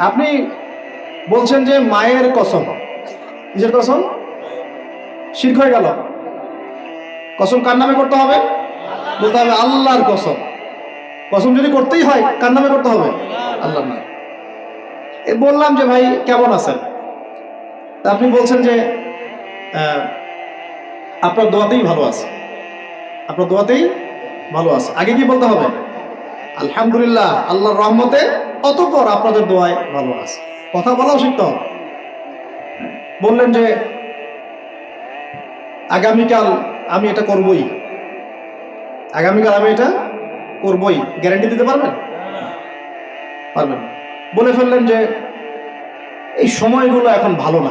আপনি বলছেন যে মায়ের কসম। কিসের কসম? শির্ক হয়ে গেল। কসম কার নামে করতে হবে? বলতে হবে আল্লাহর কসম। কসম যদি করতেই হয়, কার নামে করতে হবে? আল্লাহর এ বললাম যে ভাই, কেমন আছেন? আপনি বলছেন যে আপনার দোয়াতেই ভালো আছে। আপনার দোয়াতেই ভালো আছে। আগে কি বলতে হবে? আলহামদুলিল্লাহ, আল্লাহর রহমতে অতপর আপনাদের দোয়ায় ভালো আছে। কথা বলাও শিখতে হবে বললেন যে, আগামীকাল আমি এটা করবই। আগামীকাল আমি এটা করবই। গ্যারান্টি দিতে পারবেন? পারবেন। বলে ফেললেন যে, এই সময়গুলো এখন ভালো না।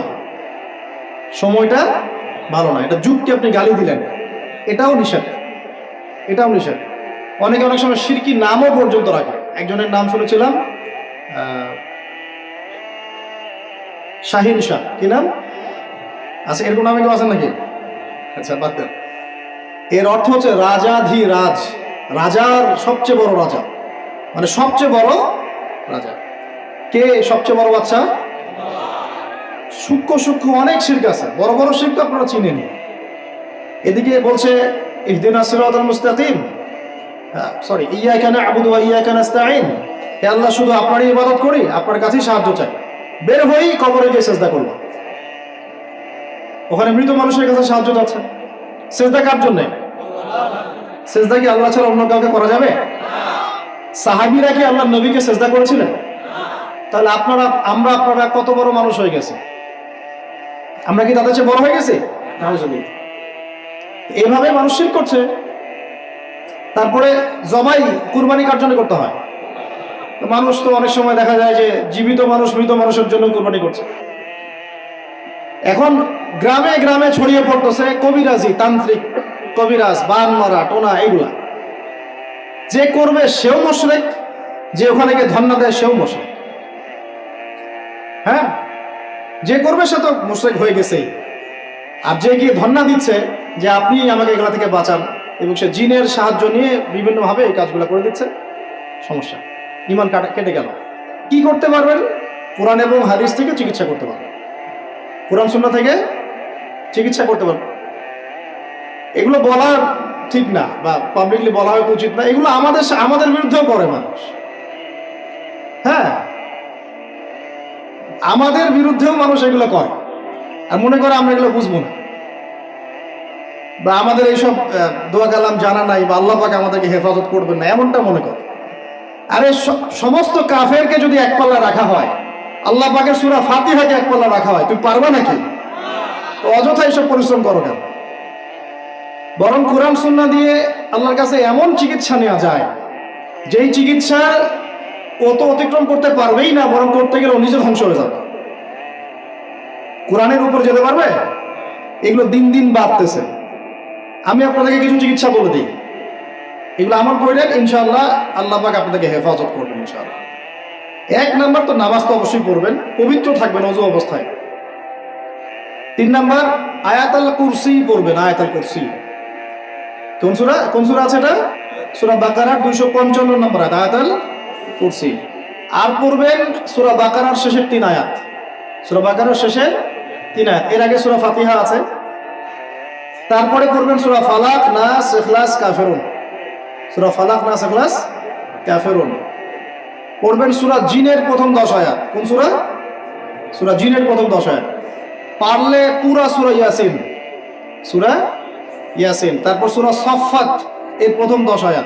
সময়টা ভালো না। এটা যুগকে আপনি গালি দিলেন। এটাও নিষেধ। এটাও নিষেধ। অনেকে অনেক সময় সিরকি নামও পর্যন্ত রাখে। একজনের নাম শুনেছিলাম শাহিন শাহ। কি নাম? আচ্ছা এরকম নামে কেউ আছেন নাকি? আচ্ছা বাদ দেন। এর অর্থ হচ্ছে রাজাধি রাজ রাজার সবচেয়ে বড় রাজা। মানে সবচেয়ে বড় রাজা। কে সবচেয়ে বড় বাচ্চা সূক্ষ্ম সূক্ষ্ম অনেক শির্ক আছে। বড় বড় শির্ক আপনারা চিনেন এদিকে বলছে, ইহদিনা সিরাতাল মুস্তাকিম। সরি ইয়াকা না'বুদু ওয়া ইয়াকা নাস্তাঈন। হে আল্লাহ, শুধু আপনারই ইবাদত করি, আপনার কাছেই সাহায্য চাই। বের হয়েই কবরে গিয়ে সেজদা করব। ওখানে মৃত মানুষের কাছে সাহায্য চাচ্ছে সেজদা কার জন্যে? সেজদা কি আল্লাহ ছাড়া অন্য কাউকে করা যাবে? সাহাবিরা কি আল্লাহ নবীকে সেজদা করেছিলেন? তাহলে আপনারা, আমরা আপনারা কত বড় মানুষ হয়ে গেছে? আমরা কি তাদের চেয়ে বড় হয়ে গেছি। এভাবে মানুষ শির করছে। তারপরে জবাই কুরবানি কার জন্য করতে হয়? মানুষ তো অনেক সময় দেখা যায় যে জীবিত মানুষ, মৃত মানুষের জন্য কুরবানি করছে। এখন গ্রামে গ্রামে ছড়িয়ে পড়তেছে কবিরাজি, তান্ত্রিক, কবিরাজ, বান, মারা, টোনা এগুলা যে করবে সেও মশরেক, যে ওখানে গিয়ে ধন্না দেয় সেও মশরেক। হ্যাঁ? যে করবে সে তো মুশরেক হয়ে গেছেই। আর যে গিয়ে ধন্না দিচ্ছে যে আপনি আমাকে এগুলা থেকে বাঁচান এবং সে জিনের সাহায্য নিয়ে বিভিন্নভাবে এই কাজগুলো করে দিচ্ছে। সমস্যা। ইমান কাটা, কেটে গেল। কি করতে পারবেন? কোরআন এবং হাদিস থেকে চিকিৎসা করতে পারবেন। কোরআন সুন্না থেকে চিকিৎসা করতে পারবেন। এগুলো বলা ঠিক না বা পাবলিকলি বলা হয় উচিত না। এগুলো আমাদের আমাদের বিরুদ্ধেও করে মানুষ। হ্যাঁ? আমাদের বিরুদ্ধেও মানুষ এগুলো করে। আর মনে করে আমরা এগুলো বুঝব না। বা আমাদের এইসব দোয়া কালাম জানা নাই বা আল্লাহ পাক আমাদেরকে হেফাজত করবেন না, এমনটা মনে কর। আরে সমস্ত কাফেরকে যদি এক পাল্লা রাখা হয়, আল্লাহ পাকের সুরা ফাতিহাকে এক পাল্লা রাখা হয়, তুমি পারবা নাকি? তো অযথা এইসব পরিশ্রম করো কেন? বরং কোরআন সুন্না দিয়ে আল্লাহর কাছে এমন চিকিৎসা নেওয়া যায়, যেই চিকিৎসা অত অতিক্রম করতে পারবেই না, বরং করতে গেলে নিজে ধ্বংস হয়ে যাবে। কোরআনের উপর যেতে পারবে? এগুলো দিন দিন বাড়তেছে। আমি আপনাদেরকে কিছু চিকিৎসা বলে দিই। এগুলো আমার করলেন ইনশাল্লাহ আল্লাহ পাক আপনাদেরকে হেফাজত করবেন ইনশাআল্লাহ। এক নাম্বার তো নামাজ তো অবশ্যই পড়বেন, পবিত্র থাকবেন, অজু অবস্থায়। তিন নাম্বার, আয়াতাল কুরসি পড়বেন, আয়াতাল কুরসি। কোন সুরা? কোন সুরা আছে এটা? সুরা বাকারার দুইশো পঞ্চান্ন নম্বর আয়াত, আয়াতাল কুরসি। আর পড়বেন সুরা বাকারার শেষের তিন আয়াত। সুরা বাকারার শেষের তিন আয়াত। এর আগে সুরা ফাতিহা আছে। তারপরে পড়বেন সুরা ফালাক না ইখলাস, কাফেরুন। সুরা ফালাক না ইখলাস, কাফেরুন। পড়বেন সুরা জিনের প্রথম দশ আয়াত। কোন সুরা? সুরা জিনের প্রথম দশ আয়াত। পারলে পুরা সুরা ইয়াসিন। সুরা ইয়াসিন। তারপর সুরা সফাত এর প্রথম দশ আয়াত।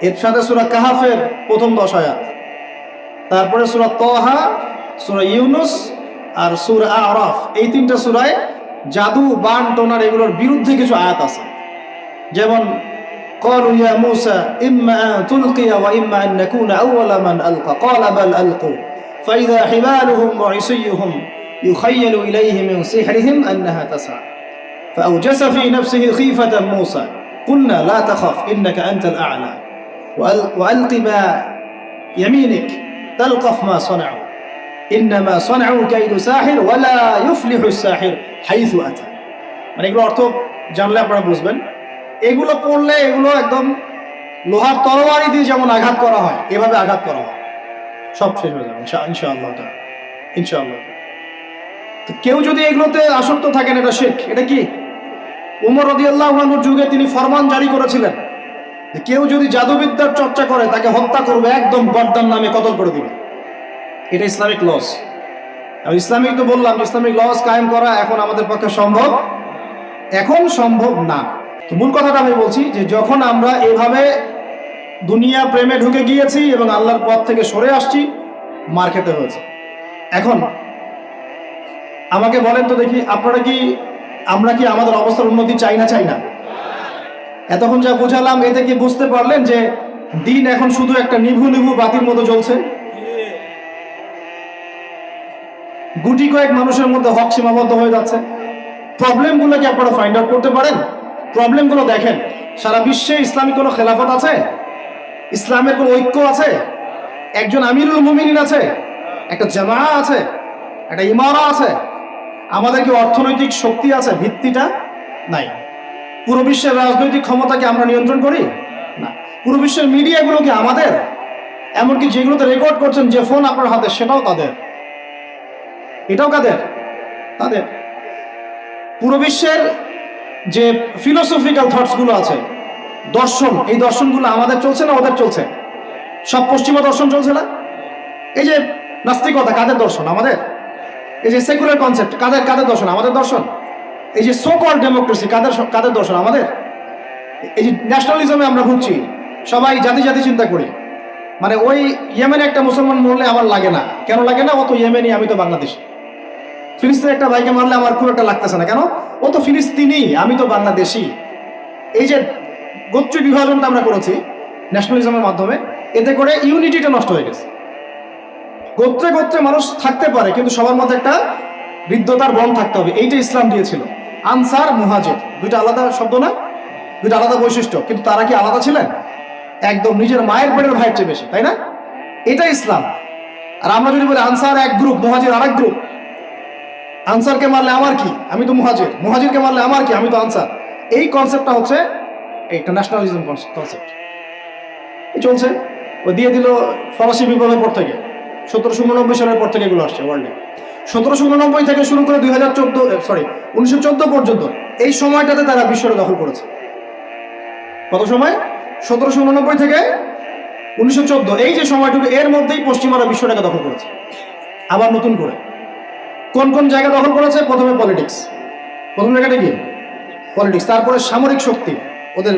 এর সাথে সুরা কাহাফের প্রথম দশ আয়াত। তারপরে সুরা তহা সুরা ইউনুস আর সুরা আরফ। এই তিনটা সুরায় জাদু বান টোনার এগুলোর বিরুদ্ধে কিছু আয়াত আছে। যেমন قالوا يا موسى إما أن تلقي وإما أن نكون أول من ألقى قال بل ألقوا فإذا حبالهم وعصيهم يخيل إليه من سحرهم أنها تسعى فأوجس في نفسه خيفة موسى قلنا لا تخف إنك أنت الأعلى وألق ما يمينك تلقف ما صنعوا ইন্নামা সনাউ কাইদু সাহির মানে এগুলো অর্থ জানলে আপনারা বুঝবেন। এগুলো পড়লে এগুলো একদম লোহার তরোয়ারি দিয়ে যেমন আঘাত করা হয়, এভাবে আঘাত করা হয়। সব শেষ হয়ে যাবে ইনশাআল্লাহ ইনশাআল্লাহ তো কেউ যদি এগুলোতে আসক্ত থাকেন, এটা শেখ এটা কি? উমর রদিয়াল্লাহানুর যুগে তিনি ফরমান জারি করেছিলেন কেউ যদি জাদুবিদ্যার চর্চা করে, তাকে হত্যা করবে, একদম গর্দান নামে কতল করে দিবে। এটা ইসলামিক লস ইসলামিক তো বললাম, ইসলামিক লস কায়েম করা এখন আমাদের পক্ষে সম্ভব। এখন সম্ভব না। তো মূল কথাটা আমি বলছি যে যখন আমরা এভাবে দুনিয়া প্রেমে ঢুকে গিয়েছি এবং আল্লাহর পথ থেকে সরে আসছি, মার খেতে হয়েছে। এখন আমাকে বলেন তো দেখি, আপনারা কি, আমরা কি আমাদের অবস্থার উন্নতি চাই না চাই না? এতক্ষণ যা বুঝালাম, এতে কি বুঝতে পারলেন যে দিন এখন শুধু একটা নিভু নিভু বাতির মতো জ্বলছে? গুটি কয়েক মানুষের মধ্যে হক সীমাবদ্ধ হয়ে যাচ্ছে। প্রবলেমগুলো কি আপনারা ফাইন্ড আউট করতে পারেন? প্রবলেমগুলো দেখেন। সারা বিশ্বে ইসলামিক কোনো খেলাফত আছে? ইসলামের কোনো ঐক্য আছে? একজন আমিরুল মুমিনিন আছে? একটা জামা আছে? একটা ইমারা আছে? আমাদের কি অর্থনৈতিক শক্তি আছে? ভিত্তিটা নাই। পুরো বিশ্বের রাজনৈতিক ক্ষমতাকে আমরা নিয়ন্ত্রণ করি? না। পুরো বিশ্বের মিডিয়াগুলো কি আমাদের? এমনকি যেগুলোতে রেকর্ড করছেন যে ফোন আপনার হাতে, সেটাও তাদের। এটাও কাদের? তাদের। পুরো বিশ্বের যে ফিলোসফিক্যাল থটসগুলো আছে, দর্শন, এই দর্শনগুলো আমাদের চলছে না ওদের চলছে? সব পশ্চিমা দর্শন চলছে না? এই যে নাস্তিকতা, কাদের দর্শন? আমাদের? এই যে সেকুলার কনসেপ্ট কাদের কাদের দর্শন? আমাদের দর্শন? এই যে সো কল ডেমোক্রেসি কাদের কাদের দর্শন? আমাদের? এই যে ন্যাশনালিজমে আমরা ভুগছি, সবাই জাতি জাতি চিন্তা করি। মানে ওই ইয়েমেনে একটা মুসলমান মরলে আমার লাগে না। কেন লাগে না? ও তো ইয়েমেনি আমি তো বাংলাদেশি। ফিলিস্তিনের একটা ভাইকে মারলে আমার খুব একটা লাগতেছে না। কেন? ও তো ফিলিস্তিনি, আমি তো বাংলাদেশি। এই যে গোত্র বিভাজনটা আমরা করেছি ন্যাশনালিজমের মাধ্যমে, এতে করে ইউনিটিটা নষ্ট হয়ে গেছে। গোত্রে গোত্রে মানুষ থাকতে পারে, কিন্তু সবার মধ্যে একটা বৃদ্ধতার বন থাকতে হবে। এইটা ইসলাম দিয়েছিল। আনসার, মুহাজির। দুইটা আলাদা শব্দ না? দুইটা আলাদা বৈশিষ্ট্য। কিন্তু তারা কি আলাদা ছিলেন? একদম নিজের মায়ের পেটের ভাইয়ের চেয়ে বেশি, তাই না? এটা ইসলাম। আর আমরা যদি বলি আনসার এক গ্রুপ মুহাজির আর এক গ্রুপ আনসারকে মারলে আমার কি? আমি তো মুহাজির। মুহাজিরকে মারলে আমার কি? আমি তো আনসার। এই কনসেপ্টটা হচ্ছে একটা ন্যাশনালিজম কনসেপ্ট এই চলছে। ও দিয়ে দিল ফরাসি বিপ্লবের পর থেকে। সতেরোশো উননব্বই সালের পর থেকে এগুলো আসছে ওয়ার্ল্ডে সতেরোশো উননব্বই থেকে শুরু করে দুই হাজার চোদ্দ সরি উনিশশো চোদ্দ পর্যন্ত এই সময়টাতে তারা বিশ্বটা দখল করেছে। কত সময়? সতেরোশো উননব্বই থেকে উনিশশো চোদ্দ। এই যে সময়টুকু, এর মধ্যেই পশ্চিমারা বিশ্বটাকে দখল করেছে। আবার নতুন করে। কোন কোন জায়গা দখল করেছে? প্রথমে পলিটিক্স প্রথম জায়গাটা কি? পলিটিক্স তারপরে সামরিক শক্তি। ওদের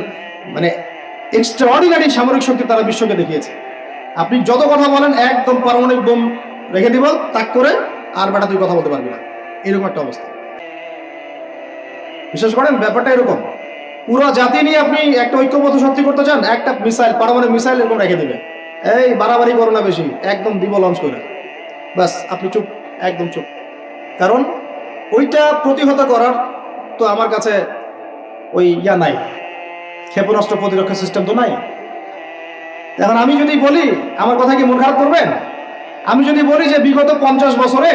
মানে এক্সট্রাঅর্ডিনারি সামরিক শক্তি তারা বিশ্বকে দেখিয়েছে। আপনি যত কথা বলেন, একদম পারমাণবিক বোম রেখে দিব, তাক করে, আর বেটা তুই কথা বলতে পারবি না। এরকম একটা অবস্থা। বিশেষ করেন? ব্যাপারটা এরকম। পুরো জাতি নিয়ে আপনি একটা ঐক্যবদ্ধ শক্তি করতে চান, একটা মিসাইল, পারমাণবিক মিসাইল এরকম রেখে দেবে। এই বাড়াবাড়ি করো না বেশি, একদম দিব লঞ্চ করে। ব্যাস, আপনি চুপ, একদম চুপ। কারণ ওইটা প্রতিহত করার তো আমার কাছে ওই ইয়া নাই। ক্ষেপণাস্ত্র প্রতিরক্ষা সিস্টেম তো নাই। এখন আমি যদি বলি, আমার কথা কি মন খারাপ করবেন? আমি যদি বলি যে বিগত পঞ্চাশ বছরে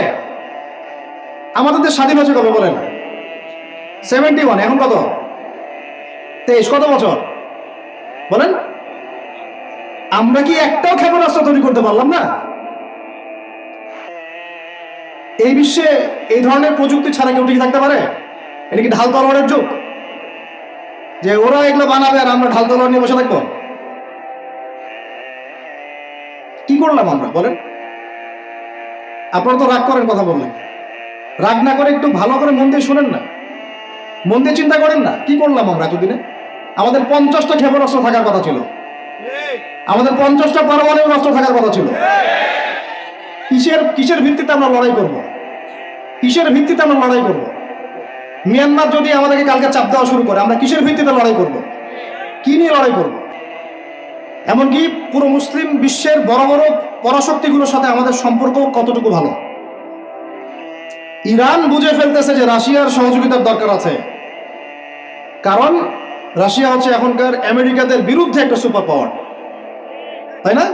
আমাদের দেশ স্বাধীন হচ্ছে কবে বলেন? সেভেন্টি ওয়ান এখন কত? তেইশ, কত বছর? বলেন। আমরা কি একটাও ক্ষেপণাস্ত্র তৈরি করতে পারলাম না? এই বিশ্বে এই ধরনের প্রযুক্তি ছাড়া কেউ টিকে থাকতে পারে? এটা কি ঢাল তলোয়ারের যুগ? যে ওরা এগুলো বানাবে আর আমরা ঢাল তলোয়ার নিয়ে বসে থাকব? কি করলাম আমরা? বলেন। আপনারা তো রাগ করেন কথা বললেন। রাগ না করে একটু ভালো করে মন দিয়ে শোনেন না। মন দিয়ে চিন্তা করেন না। কি করলাম আমরা এতদিনে? আমাদের পঞ্চাশটা ক্ষেপণাস্ত্র থাকার কথা ছিল। আমাদের পঞ্চাশটা পারমাণবিক অস্ত্র থাকার কথা ছিল। কিসের কিসের ভিত্তিতে আমরা লড়াই করব? কিসের ভিত্তিতে আমরা লড়াই করব? মিয়ানমার যদি আমাদেরকে কালকে চাপ দেওয়া শুরু করে, আমরা কিসের ভিত্তিতে লড়াই করব? কি নিয়ে লড়াই করব? এমনকি পুরো মুসলিম বিশ্বের বড় বড় পরাশক্তিগুলোর সাথে আমাদের সম্পর্ক কতটুকু ভালো? ইরান বুঝে ফেলতেছে যে রাশিয়ার সহযোগিতার দরকার আছে। কারণ রাশিয়া হচ্ছে এখনকার আমেরিকাদের বিরুদ্ধে একটা সুপার পাওয়ার তাই না?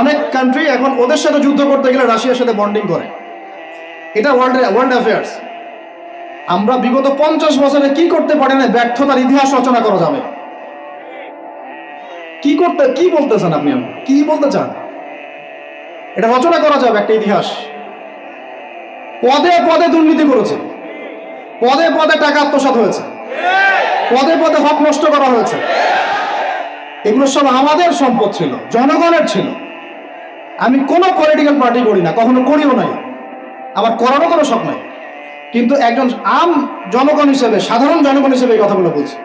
অনেক কান্ট্রি এখন ওদের সাথে যুদ্ধ করতে গেলে রাশিয়ার সাথে বন্ডিং করে। এটা ওয়ার্ল্ড ওয়ার্ল্ড অ্যাফেয়ার্স আমরা বিগত পঞ্চাশ বছরে কি করতে পারি না ব্যর্থতার ইতিহাস রচনা করা যাবে। কি করতে, কি বলতে চান আপনি? কি বলতে চান? এটা রচনা করা যাবে একটা ইতিহাস। পদে পদে দুর্নীতি করেছে। পদে পদে টাকা আত্মসাৎ হয়েছে। পদে পদে হক নষ্ট করা হয়েছে। এগুলো সব আমাদের সম্পদ ছিল, জনগণের ছিল। আমি কোনো পলিটিক্যাল পার্টি করি না, কখনো করিও নাই। আমার করারও কোনো শখ নাই। কিন্তু একজন আম জনগণ হিসেবে, সাধারণ জনগণ হিসেবে এই কথাগুলো বলছি।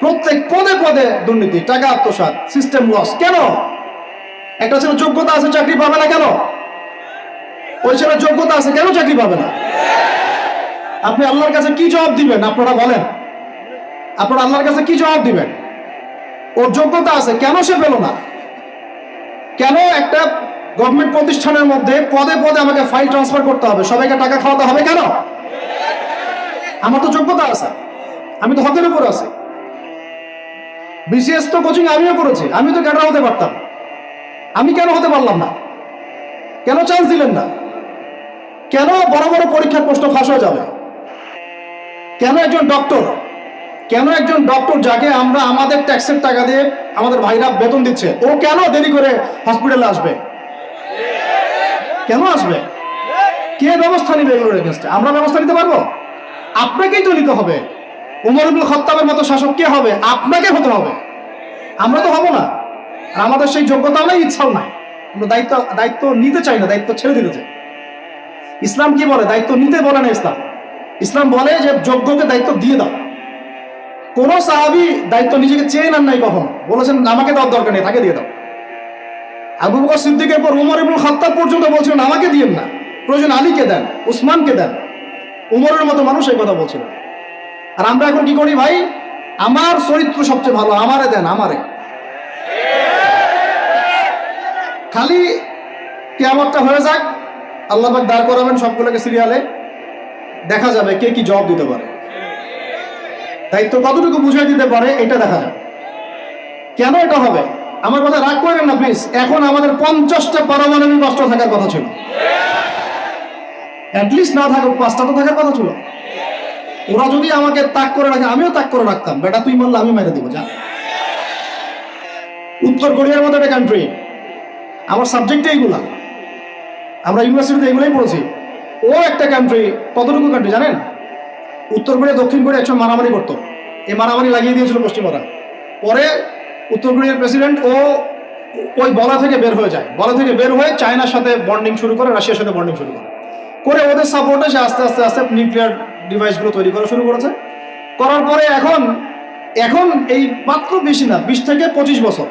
প্রত্যেক পদে পদে দুর্নীতি, টাকা আত্মসাৎ সিস্টেম লস কেন? একটা ছেলে যোগ্যতা আছে, চাকরি পাবে না কেন? ওই ছেলের যোগ্যতা আছে, কেন চাকরি পাবে না? আপনি আল্লাহর কাছে কি জবাব দিবেন? আপনারা বলেন। আপনারা আল্লাহর কাছে কি জবাব দিবেন? ওর যোগ্যতা আছে, কেন সে পেল না? কেন একটা গভর্নমেন্ট প্রতিষ্ঠানের মধ্যে পদে পদে আমাকে ফাইল ট্রান্সফার করতে হবে। সবাইকে টাকা খাওয়াতে হবে কেন? আমার তো যোগ্যতা আছে। আমি তো হকের উপর আছি। বিসিএস তো কোচিং আমিও করেছি। আমি তো ক্যাডার হতে পারতাম। আমি কেন হতে পারলাম না? কেন চান্স দিলেন না? কেন বড় বড় পরীক্ষার প্রশ্ন ফাঁস হয়ে যাবে? কেন একজন ডক্টর কেন একজন ডক্টর যাকে আমরা আমাদের ট্যাক্সের টাকা দিয়ে আমাদের ভাইরা বেতন দিচ্ছে? ও কেন দেরি করে হসপিটালে আসবে? কেন আসবে? কে ব্যবস্থা নিবে এগুলোর এগেনস্টে আমরা ব্যবস্থা নিতে পারব? আপনাকেই তো নিতে হবে। উমর ইবুল খত্তাবের মতো শাসক কে হবে? আপনাকে হতে হবে। আমরা তো হব না। আর আমাদের সেই যোগ্যতাও নাই, ইচ্ছাও নাই। আমরা দায়িত্ব দায়িত্ব নিতে চাই না, দায়িত্ব ছেড়ে দিতে চাই। ইসলাম কি বলে? দায়িত্ব নিতে বলে না ইসলাম। ইসলাম বলে যে যোগ্যকে দায়িত্ব দিয়ে দাও। কোন সাহাবি দায়িত্ব নিজেকে চেয়ে নেন নাই কখনো। বলেছেন, আমাকে দেওয়ার দরকার নেই, তাকে দিয়ে দাও। আবু বকর সিদ্দিকের পর উমর ইবুল খাত্তাব পর্যন্ত বলছিলেন, আমাকে দিয়েন না। প্রয়োজন আলীকে দেন, উসমানকে দেন। উমরের মতো মানুষ এই কথা বলছিল। আর আমরা এখন কি করি ভাই? আমার চরিত্র সবচেয়ে ভালো, আমারে দেন, আমারে। খালি কেমনটা হয়ে যাক, আল্লাহ দাঁড় করাবেন সবগুলোকে সিরিয়ালে। দেখা যাবে কে কি জবাব দিতে পারে। দায়িত্ব কতটুকু বুঝিয়ে দিতে পারে, এটা দেখা যাবে। কেন এটা হবে? আমার কথা রাগ করেন না প্লিজ এখন আমাদের পঞ্চাশটা পারমাণবিক অস্ত্র থাকার কথা ছিল। অ্যাটলিস্ট না থাকুক, পাঁচটা তো থাকার কথা ছিল। ওরা যদি আমাকে তাক করে রাখে, আমিও তাক করে রাখতাম। বেটা, তুই বললে আমি মেরে দিব, যা। উত্তর কোরিয়ার মতো একটা কান্ট্রি আমার সাবজেক্টে এইগুলা আমরা ইউনিভার্সিটিতে এগুলোই পড়েছি। ও একটা কান্ট্রি কতটুকু কান্ট্রি জানেন? উত্তর কোরিয়া দক্ষিণ কোরিয়া একসময় মারামারি করতো। এই মারামারি লাগিয়ে দিয়েছিল পশ্চিমবঙ্গ পরে উত্তর কোরিয়ার প্রেসিডেন্ট ও ওই বলা থেকে বের হয়ে যায়। বলা থেকে বের হয়ে চায়নার সাথে বন্ডিং শুরু করে, রাশিয়ার সাথে বন্ডিং শুরু করে। করে ওদের সাপোর্টে সে আস্তে আস্তে আস্তে নিউক্লিয়ার ডিভাইসগুলো তৈরি করা শুরু করেছে। করার পরে এখন এখন এই মাত্র বেশি না, বিশ থেকে পঁচিশ বছর,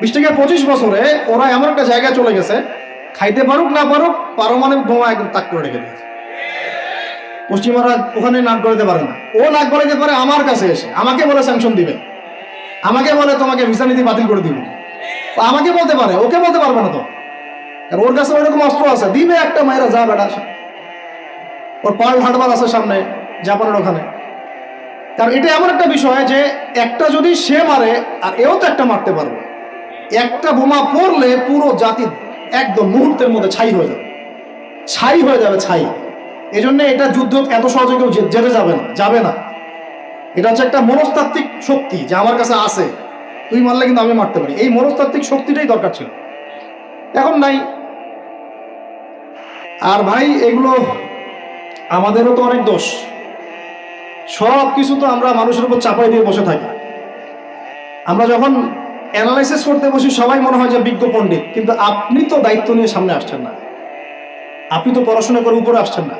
বিশ থেকে পঁচিশ বছরে ওরা এমন একটা জায়গায় চলে গেছে, খাইতে পারুক না পারুক, পারমাণবিক বোমা একদম তাক করে রেখে দিয়েছে। পশ্চিমারা ওখানে নাক গলাতে পারে না। ও নাক গলাতে পারে আমার কাছে এসে, আমাকে বলে স্যাংশন দিবে। আমাকে বলে তোমাকে ভিসা নীতি বাতিল করে দিব। আমাকে বলতে পারে, ওকে বলতে পারবে না তো। আর ওর কাছে ওইরকম অস্ত্র আছে, দিবে একটা মায়েরা যা বেটা ওর পাল হাটবার আছে সামনে, জাপানের ওখানে। কারণ এটা এমন একটা বিষয় যে একটা যদি সে মারে, আর এও তো একটা মারতে পারবে। একটা বোমা পড়লে পুরো জাতি একদম মুহূর্তের মধ্যে ছাই হয়ে যাবে। ছাই হয়ে যাবে, ছাই। এই এটা যুদ্ধ এত সহজে কেউ জেতে যাবে না যাবে না। এটা হচ্ছে একটা মনস্তাত্ত্বিক শক্তি যে আমার কাছে আছে। তুই মারলে কিন্তু আমি মারতে পারি। এই মনস্তাত্ত্বিক শক্তিটাই দরকার ছিল। এখন নাই। আর ভাই, এগুলো আমাদেরও তো অনেক দোষ। সব কিছু তো আমরা মানুষের উপর চাপাই দিয়ে বসে থাকি। আমরা যখন অ্যানালাইসিস করতে বসি, সবাই মনে হয় যে বিজ্ঞ পণ্ডিত, কিন্তু আপনি তো দায়িত্ব নিয়ে সামনে আসছেন না। আপনি তো পড়াশোনা করে উপরে আসছেন না।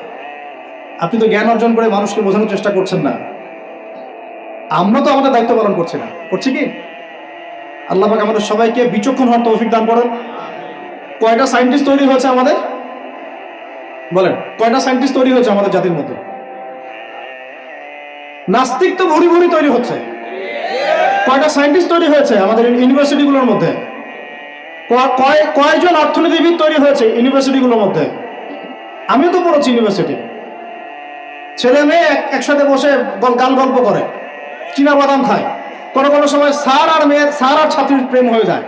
আপনি তো জ্ঞান অর্জন করে মানুষকে বোঝানোর চেষ্টা করছেন না। আমরা তো আমাদের দায়িত্ব পালন করছি না। করছি কি? আল্লাহ পাক আমাদের সবাইকে বিচক্ষণ হওয়ার তৌফিক দান করেন। কয়টা সায়েন্টিস্ট তৈরি হয়েছে আমাদের? বলেন, কয়টা সায়েন্টিস্ট তৈরি হয়েছে আমাদের জাতির মধ্যে? নাস্তিক তো ভরি ভরি তৈরি হচ্ছে। কয়টা সায়েন্টিস্ট তৈরি হয়েছে আমাদের ইউনিভার্সিটিগুলোর মধ্যে? কয়জন অর্থনীতিবিদ তৈরি হয়েছে ইউনিভার্সিটিগুলোর মধ্যে? আমিও তো পড়েছি ইউনিভার্সিটি। ছেলে মেয়ে একসাথে বসে গাল গল্প করে। চীনা বাদাম খায়। কোনো কোনো সময় স্যার আর মেয়ের স্যার আর ছাত্রীর প্রেম হয়ে যায়।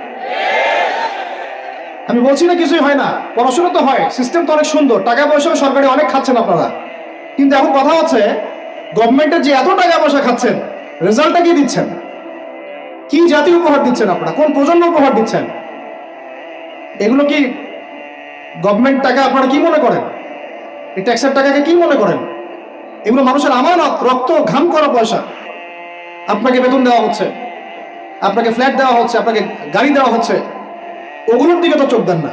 আমি বলছি না কিছুই হয় না। পড়াশোনা তো হয় সিস্টেম তো অনেক সুন্দর, টাকা পয়সাও সরকারি অনেক খাচ্ছেন আপনারা। কিন্তু এখন কথা হচ্ছে গভর্নমেন্টের যে এত টাকা পয়সা খাচ্ছেন রেজাল্টটা কি দিচ্ছেন? কি জাতি উপহার দিচ্ছেন আপনারা? কোন প্রজন্ম উপহার দিচ্ছেন? এগুলো কি গভর্নমেন্ট টাকা আপনারা কি মনে করেন? এই ট্যাক্সের টাকাকে কি মনে করেন? এগুলো মানুষের আমানত, রক্ত, ঘাম করা পয়সা। আপনাকে বেতন দেওয়া হচ্ছে, আপনাকে ফ্ল্যাট দেওয়া হচ্ছে, আপনাকে গাড়ি দেওয়া হচ্ছে, ওগুলোর দিকে তো চোখ দেন না।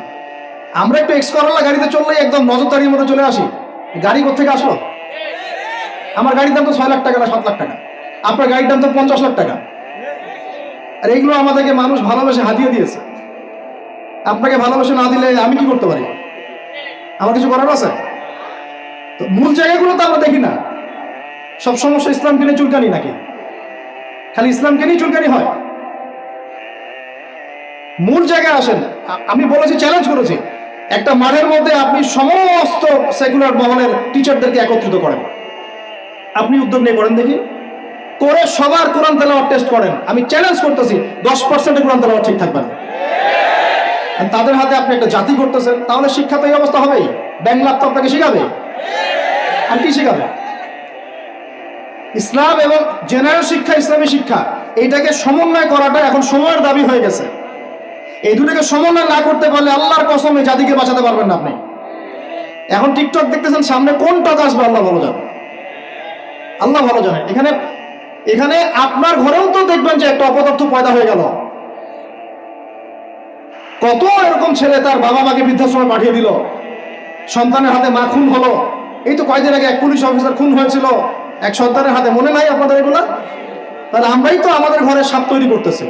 আমরা একটু এক্স গাড়িতে চললেই একদম নজরদারির মধ্যে চলে আসি। গাড়ি কোথেকে আসলো? আমার গাড়ির দাম তো ছয় লাখ টাকা না সাত লাখ টাকা। আপনার গাড়ির দাম তো পঞ্চাশ লাখ টাকা। আর এইগুলো আমাদেরকে মানুষ ভালোবেসে হাতিয়ে দিয়েছে। আপনাকে ভালোবেসে না দিলে আমি কি করতে পারি? আমার কিছু করার আছে? তো মূল জায়গাগুলো তো আমরা দেখি না। সব সমস্যা ইসলাম কিনে চুলকানি নাকি? খালি ইসলামকে নিয়ে চুলকানি হয়। মূল জায়গায় আসেন। আমি বলেছি চ্যালেঞ্জ করেছি। একটা মাঠের মধ্যে আপনি সমস্ত সেকুলার মহলের টিচারদেরকে একত্রিত করেন। আপনি উদ্যোগ নিয়ে করেন দেখি। করে সবার কোরআন তেলাওয়াত টেস্ট করেন। আমি চ্যালেঞ্জ করতেছি, দশ পার্সেন্টের কোরআন তেলাওয়াত ঠিক থাকবে না। তাদের হাতে আপনি একটা জাতি করতেছেন তাহলে শিক্ষা তো এই অবস্থা হবেই। ব্যাংলা তো আপনাকে শিখাবে। আর কি শিখাবে? ইসলাম এবং জেনারেল শিক্ষা, ইসলামী শিক্ষা এইটাকে সমন্বয় করাটা এখন সময়ের দাবি হয়ে গেছে। এই দুটোকে সমন্বয় না করতে পারলে আল্লাহর কসমে জাতিকে বাঁচাতে পারবেন না আপনি। এখন টিকটক দেখতেছেন, সামনে কোন টক আসবে, আল্লাহ ভালো জানে। আল্লাহ ভালো জানে। এখানে এখানে আপনার ঘরেও তো দেখবেন যে একটা অপদার্থ পয়দা হয়ে গেল। কত এরকম ছেলে তার বাবা মাকে বৃদ্ধাশ্রমে পাঠিয়ে দিল। সন্তানের হাতে মা খুন হলো। এই তো কয়দিন আগে এক পুলিশ অফিসার খুন হয়েছিল। এক সন্তানের হাতে মনে নাই আপনাদের এগুলা? তাহলে আমরাই তো আমাদের ঘরে সাপ তৈরি করতেছি।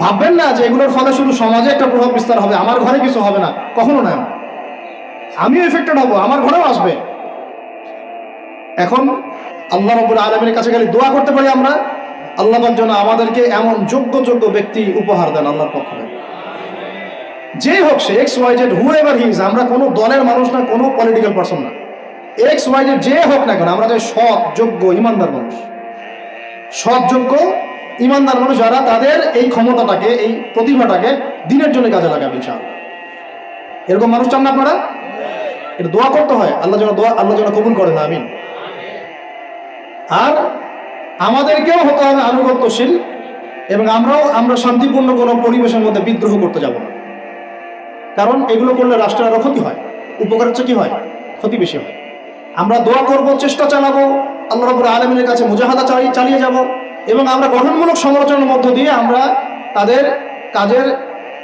ভাববেন না যে এগুলোর ফলে শুধু সমাজে একটা প্রভাব বিস্তার হবে, আমার ঘরে কিছু হবে না, কখনো না। আমিও এফেক্টেড হব, আমার ঘরেও আসবে। এখন আল্লাহ রবুল আলমের কাছে খালি দোয়া করতে পারি আমরা। আল্লাহ যেন আমাদেরকে এমন যোগ্য যোগ্য ব্যক্তি উপহার দেন আল্লাহর পক্ষ থেকে। যে হোক সে X Y Z whoever his আমরা কোনো দলের মানুষ না, কোনো পলিটিক্যাল পার্সন না। এক্স ওয়াই জেড যে হোক না কেন, আমরা যে সৎ, যোগ্য, ইমানদার মানুষ। সৎ, যোগ্য, ইমানদার মানুষ যারা তাদের এই ক্ষমতাটাকে, এই প্রতিভাটাকে দিনের জন্য কাজে লাগাবে, ইনশাআল্লাহ। এরকম মানুষ চান না আপনারা? এটা দোয়া করতে হয়, আল্লাহ যেন দোয়া, আল্লাহ যেন কবুল করে না আমিন। আর আমাদেরকেও হতে হবে আনুগত্যশীল এবং আমরাও, আমরা শান্তিপূর্ণ কোনো পরিবেশের মধ্যে বিদ্রোহ করতে যাব না। কারণ এগুলো করলে রাষ্ট্রের আরও ক্ষতি হয়। উপকার হচ্ছে কি হয়? ক্ষতি বেশি হয়। আমরা দোয়া করব, চেষ্টা চালাবো, আল্লাহ রবুর আলমিনের কাছে মুজাহাদা চালিয়ে চালিয়ে যাব এবং আমরা গঠনমূলক সমালোচনার মধ্য দিয়ে আমরা তাদের কাজের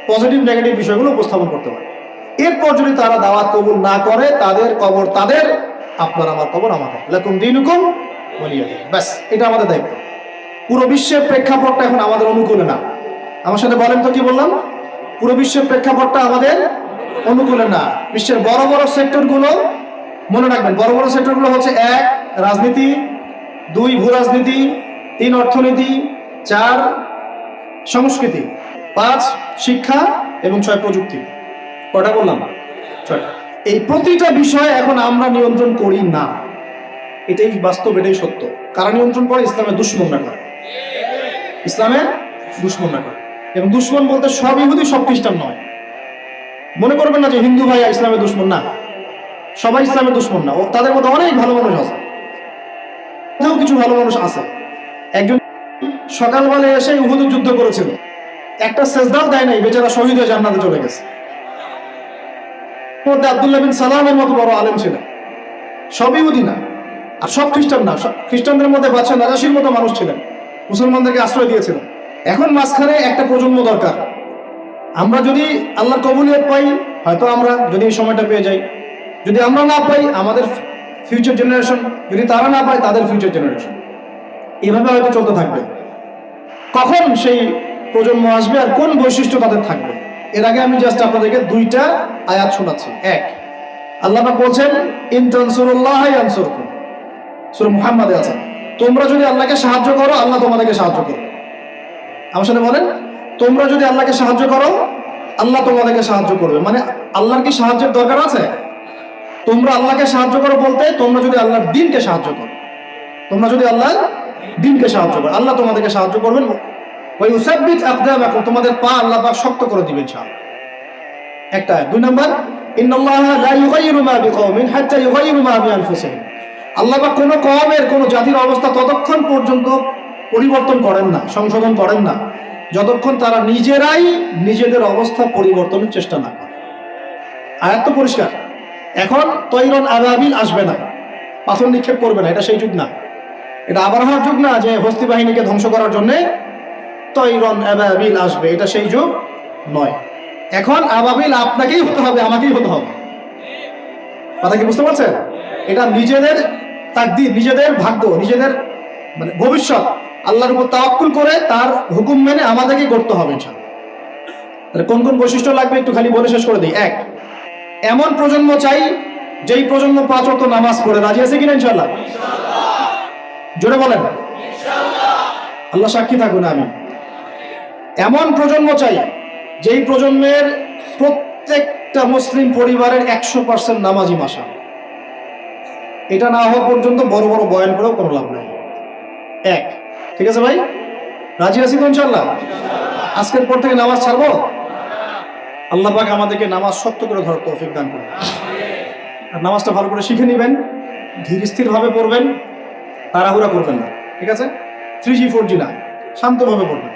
পজিটিভ, নেগেটিভ বিষয়গুলো উপস্থাপন করতে পারি। এরপর যদি তারা দাওয়াত কবুল না করে, তাদের কবর, তাদের, আপনার আমার কবর আমাদের লেকুম দিন হুকুম বলিয়ে দিন। ব্যাস, এটা আমাদের দায়িত্ব। পুরো বিশ্বের প্রেক্ষাপটটা এখন আমাদের অনুকূলে না। আমার সাথে বলেন তো কি বললাম? পুরো বিশ্বের প্রেক্ষাপটটা আমাদের অনুকূলে না। বিশ্বের বড় বড় সেক্টরগুলো মনে রাখবেন, বড় বড় সেক্টরগুলো হচ্ছে এক, রাজনীতি, দুই, ভূ রাজনীতি, তিন, অর্থনীতি, চার, সংস্কৃতি, পাঁচ, শিক্ষা এবং ছয়, প্রযুক্তি। কটা বললাম? ছয়টা। এই প্রতিটা বিষয় এখন আমরা নিয়ন্ত্রণ করি না। এটাই বাস্তব, এটাই সত্য। কারা নিয়ন্ত্রণ করে? ইসলামের দুশ্মনরা করে। ইসলামের দুশ্মনরা করে। এবং দুশ্মন বলতে সব ইহুদি, সব খ্রিস্টান নয়। মনে করবেন না যে হিন্দু ভাইয়া ইসলামের দুশ্মন না। সবাই ইসলামের দুশ্মন না। তাদের মধ্যে অনেক ভালো মানুষ আছে। তাতেও কিছু ভালো মানুষ আছে। একজন সকালবেলায় এসে উহুদের যুদ্ধ করেছিল। একটা সেজদাও দেয় নাই, বেচারা শহীদ হয়ে জান্নাতে চলে গেছে। মধ্যে আব্দুল্লাহ বিন সালামের মতো বড় আলেম ছিলেন সব ইহুদি না, আর সব খ্রিস্টান না। খ্রিস্টানদের মধ্যে বাচ্চা নাজাসির মতো মানুষ ছিলেন। মুসলমানদেরকে আশ্রয় দিয়েছিলেন এখন মাঝখানে একটা প্রজন্ম দরকার। আমরা যদি আল্লাহর কবুলিয়ত পাই, হয়তো আমরা যদি এই সময়টা পেয়ে যাই। যদি আমরা না পাই, আমাদের ফিউচার জেনারেশন যদি তারা না পায়, তাদের ফিউচার জেনারেশন এভাবে হয়তো চলতে থাকবে। কখন সেই প্রজন্ম আসবে আর কোন বৈশিষ্ট্য তাদের থাকবে? এর আগে আমি জাস্ট আপনাদেরকে দুইটা আয়াত শোনাচ্ছি। এক, আল্লাহ বলছেন, ইনতানসুরুল্লাহ ইয়ানসুরকুম। সূরা মুহাম্মাদে আছে। তোমরা যদি আল্লাহকে সাহায্য করো, আল্লাহ তোমাদেরকে সাহায্য করবে। আমার সাথে বলেন, তোমরা যদি আল্লাহকে সাহায্য করো, আল্লাহ তোমাদেরকে সাহায্য করবে। মানে আল্লাহর কি সাহায্যের দরকার আছে? তোমরা আল্লাহকে সাহায্য করো বলতে, তোমরা যদি আল্লাহর দিনকে সাহায্য করো। তোমরা যদি আল্লাহর দিনকে সাহায্য করো, আল্লাহ তোমাদেরকে সাহায্য করবেন ওই উসাব্বিত আকদামাকুম, তোমাদের পা আল্লাহ পাক শক্ত করে দিবেন ইনশাআল্লাহ। একটা দুই নম্বর আল্লাহ পাক কোনো কওমের, কোনো জাতির অবস্থা ততক্ষণ পর্যন্ত পরিবর্তন করেন না, সংশোধন করেন না। যতক্ষণ তারা নিজেরাই নিজেদের অবস্থা পরিবর্তনের চেষ্টা না করে। আয়াত তো পরিষ্কার। এখন তৈরন আবাবিল আসবে না। পাথর নিক্ষেপ করবে না, এটা সেই যুগ না। এটা আবহাওয়ার যুগ না যে হস্তি বাহিনীকে ধ্বংস করার জন্যে তৈরন আবাবিল আসবে, এটা সেই যুগ নয়। এখন আবাবিল আপনাকেই হতে হবে, আমাকেই হতে হবে। কথা কি বুঝতে পারছেন? এটা নিজেদের তাকদির, নিজেদের ভাগ্য, নিজেদের মানে ভবিষ্যৎ, আল্লাহর উপর তাওয়াক্কুল করে তার হুকুম মেনে আমাদেরকে করতে হবে তাহলে কোন কোন বৈশিষ্ট্য লাগবে একটু খালি বলে শেষ করে দিই? এক এমন প্রজন্ম চাই, যেই প্রজন্ম পাঁচ অত নামাজ পড়ে। রাজি আছে কিনা ইনশাল্লাহ জোরে বলেন। আল্লাহ সাক্ষী থাকুন আমি এমন প্রজন্ম চাই, যেই প্রজন্মের প্রত্যেকটা মুসলিম পরিবারের একশো পার্সেন্ট নামাজি মাসা। এটা না হওয়া পর্যন্ত বড় বড় বয়ান করেও কোনো লাভ নেই। এক। ঠিক আছে ভাই? রাজি আছি তো ইনশাল্লাহ আজকের পর থেকে নামাজ ছাড়বো? আল্লাহ পাক আমাদেরকে নামাজ শক্ত করে ধরার তৌফিক দান করুন। আর নামাজটা ভালো করে শিখে নেবেন, ধীর স্থিরভাবে পড়বেন, তাড়াহুড়া করবেন না, ঠিক আছে? থ্রি জি ফোর জি না, শান্তভাবে পড়বেন।